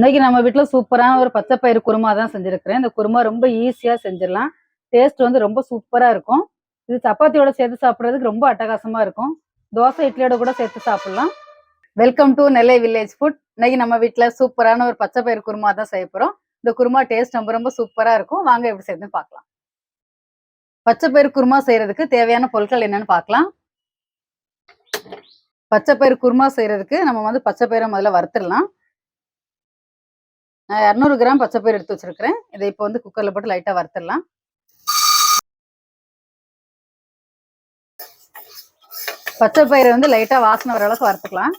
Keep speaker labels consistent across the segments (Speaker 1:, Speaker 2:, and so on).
Speaker 1: இன்னைக்கு நம்ம வீட்டில் சூப்பரான ஒரு பச்சை பயிறு குருமா தான் செஞ்சுருக்கிறேன். இந்த குருமா ரொம்ப ஈஸியாக செஞ்சிடலாம். டேஸ்ட் வந்து ரொம்ப சூப்பராக இருக்கும். இது சப்பாத்தியோட சேர்த்து சாப்பிட்றதுக்கு ரொம்ப அட்டகாசமா இருக்கும். தோசை இட்லியோட கூட சேர்த்து சாப்பிடலாம். Welcome to Nellai village food இன்னைக்கு நம்ம வீட்டில் சூப்பரான ஒரு பச்சை பயிறு குருமா தான் செய்ய போகிறோம் இந்த குருமா டேஸ்ட் ரொம்ப ரொம்ப சூப்பராக இருக்கும். வாங்க எப்படி செய்யுதுன்னு பார்க்கலாம். பச்சை பயிறு குருமா செய்யறதுக்கு தேவையான பொருட்கள் என்னன்னு பார்க்கலாம். பச்சை பயிறு குருமா செய்யறதுக்கு நம்ம வந்து பச்சை பயிரை முதல்ல வறுத்துடலாம். நான் இரநூறு கிராம் பச்சை பயிறு எடுத்து வச்சிருக்கிறேன். இதை இப்போ வந்து குக்கர்ல போட்டு லைட்டா வறுத்துடலாம். பச்சை வந்து லைட்டா வாசனை வர அளவுக்கு வறுத்துக்கலாம்.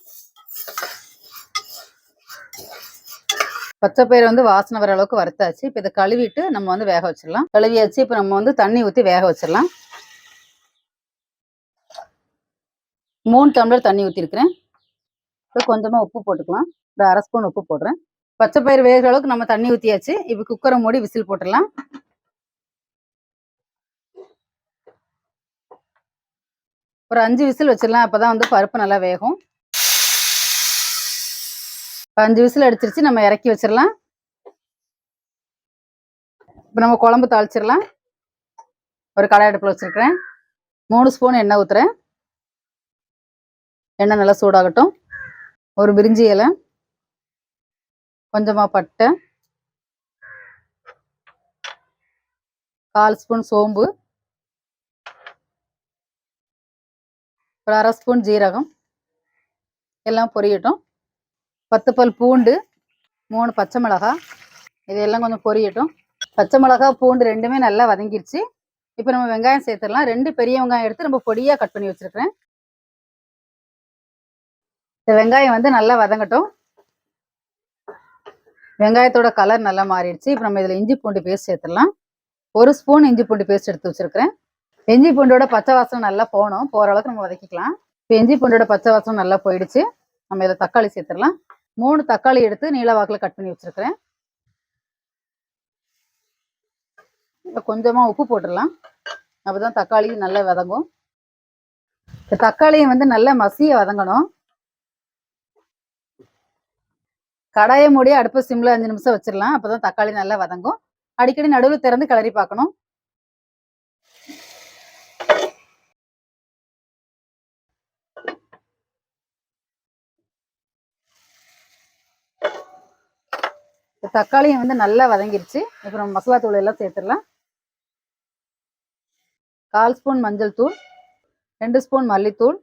Speaker 1: பச்சை வந்து வாசனை வர அளவுக்கு வறுத்தாச்சு. இப்போ இதை கழுவிட்டு நம்ம வந்து வேக வச்சிடலாம். கழுவியாச்சு. இப்போ நம்ம வந்து தண்ணி ஊற்றி வேக வச்சிடலாம். மூணு டம்ளர் தண்ணி ஊற்றிருக்கிறேன் இப்போ கொஞ்சமாக உப்பு போட்டுக்கலாம். ஒரு அரை ஸ்பூன் உப்பு போடுறேன். பச்சை பயிர் வேகிற அளவுக்கு நம்ம தண்ணி ஊற்றியாச்சு இப்போ குக்கரை மூடி விசில் போட்டுடலாம். ஒரு அஞ்சு விசில் வச்சிடலாம். அப்பதான் வந்து பருப்பு நல்லா வேகும். இப்போ அஞ்சு விசில் அடிச்சிருச்சு. நம்ம இறக்கி வச்சிடலாம். இப்போ நம்ம குழம்பு தாளிச்சிடலாம். ஒரு கடை அடுப்பில் வச்சிருக்கிறேன். மூணு ஸ்பூன் எண்ணெய் ஊத்துறேன். எண்ணெய் நல்லா சூடாகட்டும். ஒரு பிரிஞ்சி இலை. கொஞ்சமா பட்டை கால் ஸ்பூன் சோம்பு ஒரு அரை ஸ்பூன் ஜீரகம். எல்லாம் பொரியட்டும். பத்து பல் பூண்டு மூணு பச்சை மிளகாய். இதெல்லாம் கொஞ்சம் பொரியட்டும். பச்சை மிளகாய் பூண்டு ரெண்டுமே நல்லா வதங்கிருச்சு. இப்போ நம்ம வெங்காயம் சேர்த்துடலாம். ரெண்டு பெரிய வெங்காயம் எடுத்து நம்ம பொடியாக கட் பண்ணி வச்சிருக்கிறேன். இந்த வெங்காயம் வந்து நல்லா வதங்கட்டும். வெங்காயத்தோட கலர் நல்லா மாறிடுச்சு. இப்போ நம்ம இதில் இஞ்சி பூண்டு பேஸ்ட் சேர்த்துடலாம். ஒரு ஸ்பூன் இஞ்சி பூண்டு பேஸ்ட் எடுத்து வச்சிருக்கிறேன். இஞ்சி பூண்டோட பச்சை வாசனை நல்லா போகணும். போகிற அளவுக்கு நம்ம வதக்கிக்கலாம். இப்போ இஞ்சி பூண்டோட பச்சை வாசனை நல்லா போயிடுச்சு. நம்ம இதில் தக்காளி சேர்த்துடலாம். மூணு தக்காளி எடுத்து நீல வாக்கில் கட் பண்ணி வச்சிருக்கிறேன். இப்போ கொஞ்சமாக உப்பு போட்டுடலாம். அப்போ தான் தக்காளி நல்லா வதங்கும். தக்காளியை வந்து நல்லா மசிய வதங்கணும். கடாயை மூடி அடுப்பு சிம்ல அஞ்சு நிமிஷம் வச்சிடலாம் அப்பதான் தக்காளி நல்லா வதங்கும். அடிக்கடி நடுவில் திறந்து கிளறி பார்க்கணும். தக்காளியும் வந்து நல்லா வதங்கிருச்சு. இப்போ நம்ம மசாலா தூள் எல்லாம் சேர்த்துடலாம். கால் ஸ்பூன் மஞ்சள் தூள் ரெண்டு ஸ்பூன் மல்லித்தூள்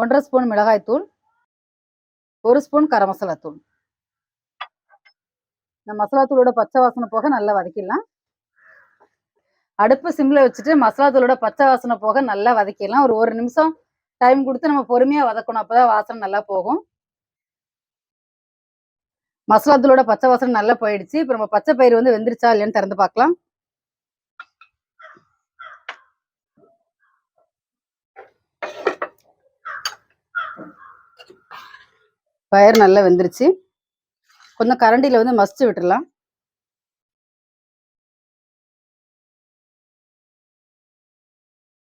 Speaker 1: ஒன்றரை ஸ்பூன் மிளகாய் தூள் ஒரு ஸ்பூன் கரம் மசாலா தூள். இந்த மசாலா தூளோட பச்சை வாசனை போக நல்லா வதக்கிடலாம். அடுப்பு சிம்ல வச்சுட்டு மசாலா தூளோட பச்சை வாசனை போக நல்லா வதக்கிடலாம். ஒரு ஒரு நிமிஷம் டைம் கொடுத்து நம்ம பொறுமையாக வதக்கணும். அப்போ தான் வாசனை நல்லா போகும். மசாலா தூளோட பச்சை வாசனை நல்லா போயிடுச்சு. இப்போ நம்ம பச்சை பயிர் வந்து வெந்துருச்சா இல்லையான்னு திறந்து பார்க்கலாம். பயிர் நல்லா வெந்துருச்சு. கொஞ்சம் கரண்டியில் வந்து மசிச்சு விட்டுடலாம்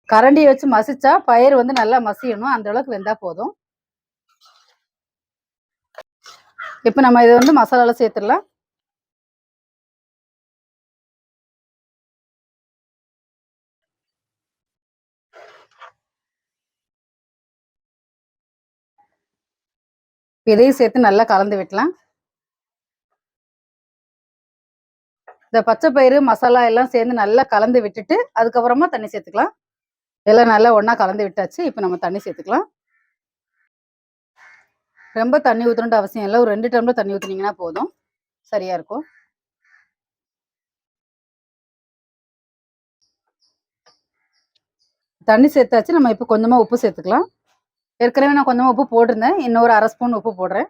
Speaker 1: கரண்டியை வச்சு மசிச்சா பயிர் வந்து நல்லா மசியணும். அந்த அளவுக்கு வெந்தா போதும். இப்போ நம்ம இதை வந்து மசாலால சேர்த்துடலாம். இதையும் சேர்த்து நல்லா கலந்து விட்டலாம். இந்த பச்சை பயிறு மசாலா எல்லாம் சேர்ந்து நல்லா கலந்து விட்டுட்டு அதுக்கப்புறமா தண்ணி சேர்த்துக்கலாம். எல்லாம் நல்லா ஒன்றா கலந்து விட்டாச்சு இப்போ நம்ம தண்ணி சேர்த்துக்கலாம். ரொம்ப தண்ணி ஊற்றணுன்ற அவசியம் இல்லை. ஒரு ரெண்டு டம்ளர் தண்ணி ஊற்றுனீங்கன்னா போதும். சரியா இருக்கும். தண்ணி சேர்த்தாச்சு. நம்ம இப்போ கொஞ்சமாக உப்பு சேர்த்துக்கலாம். ஏற்கனவே நான் கொஞ்சமாக உப்பு போட்டிருந்தேன். இன்னொரு அரை ஸ்பூன் உப்பு போடுறேன்.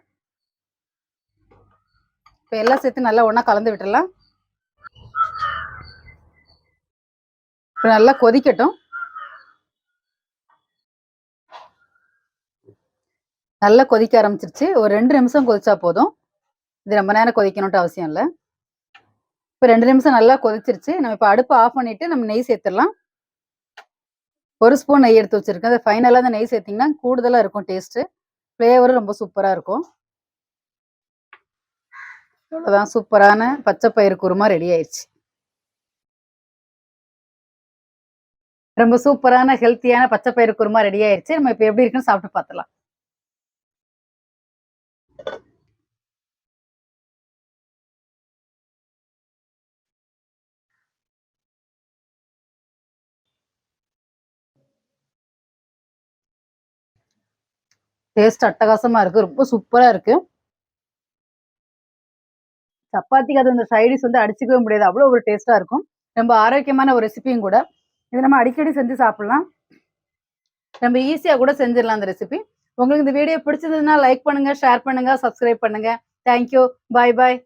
Speaker 1: இப்போ எல்லாம் சேர்த்து நல்லா ஒன்றா கலந்து விட்டுடலாம் இப்போ நல்லா கொதிக்கட்டும். நல்லா கொதிக்க ஆரம்பிச்சிருச்சு. ஒரு ரெண்டு நிமிஷம் கொதிச்சா போதும். இது ரொம்ப நேரம் கொதிக்கணும்ட்டு அவசியம் இல்லை. இப்போ ரெண்டு நிமிஷம் நல்லா கொதிச்சிருச்சு. நம்ம இப்போ அடுப்பு ஆஃப் பண்ணிட்டு நம்ம நெய் சேர்த்துடலாம். ஒரு ஸ்பூன் நெய் எடுத்து வச்சிருக்கேன். அது ஃபைனலாக அந்த நெய் சேர்த்திங்கன்னா கூடுதலாக இருக்கும் டேஸ்ட்டு ஃப்ளேவரும் ரொம்ப சூப்பராக இருக்கும். இவ்வளோதான் சூப்பரான பச்சை பயிறு குருமா ரெடி ஆயிடுச்சு ரொம்ப சூப்பரான ஹெல்த்தியான பச்சை பயிறு குருமா ரெடி ஆயிடுச்சு நம்ம இப்போ எப்படி இருக்குன்னு சாப்பிட்டு பார்த்துலாம் டேஸ்ட் அட்டகாசமா இருக்கு. ரொம்ப சூப்பரா இருக்கு. சப்பாத்திக்கு அது அந்த சைடிஸ் வந்து அடிச்சுக்கவே முடியாது. அவ்வளோ ஒரு டேஸ்டா இருக்கும். ரொம்ப ஆரோக்கியமான ஒரு ரெசிபியும் கூட. இதை நம்ம அடிக்கடி செஞ்சு சாப்பிடலாம். நம்ம ஈஸியாக கூட செஞ்சிடலாம் அந்த ரெசிபி உங்களுக்கு இந்த வீடியோ பிடிச்சதுன்னா லைக் பண்ணுங்க ஷேர் பண்ணுங்க சப்ஸ்கிரைப் பண்ணுங்க. தேங்க்யூ பாய் பாய்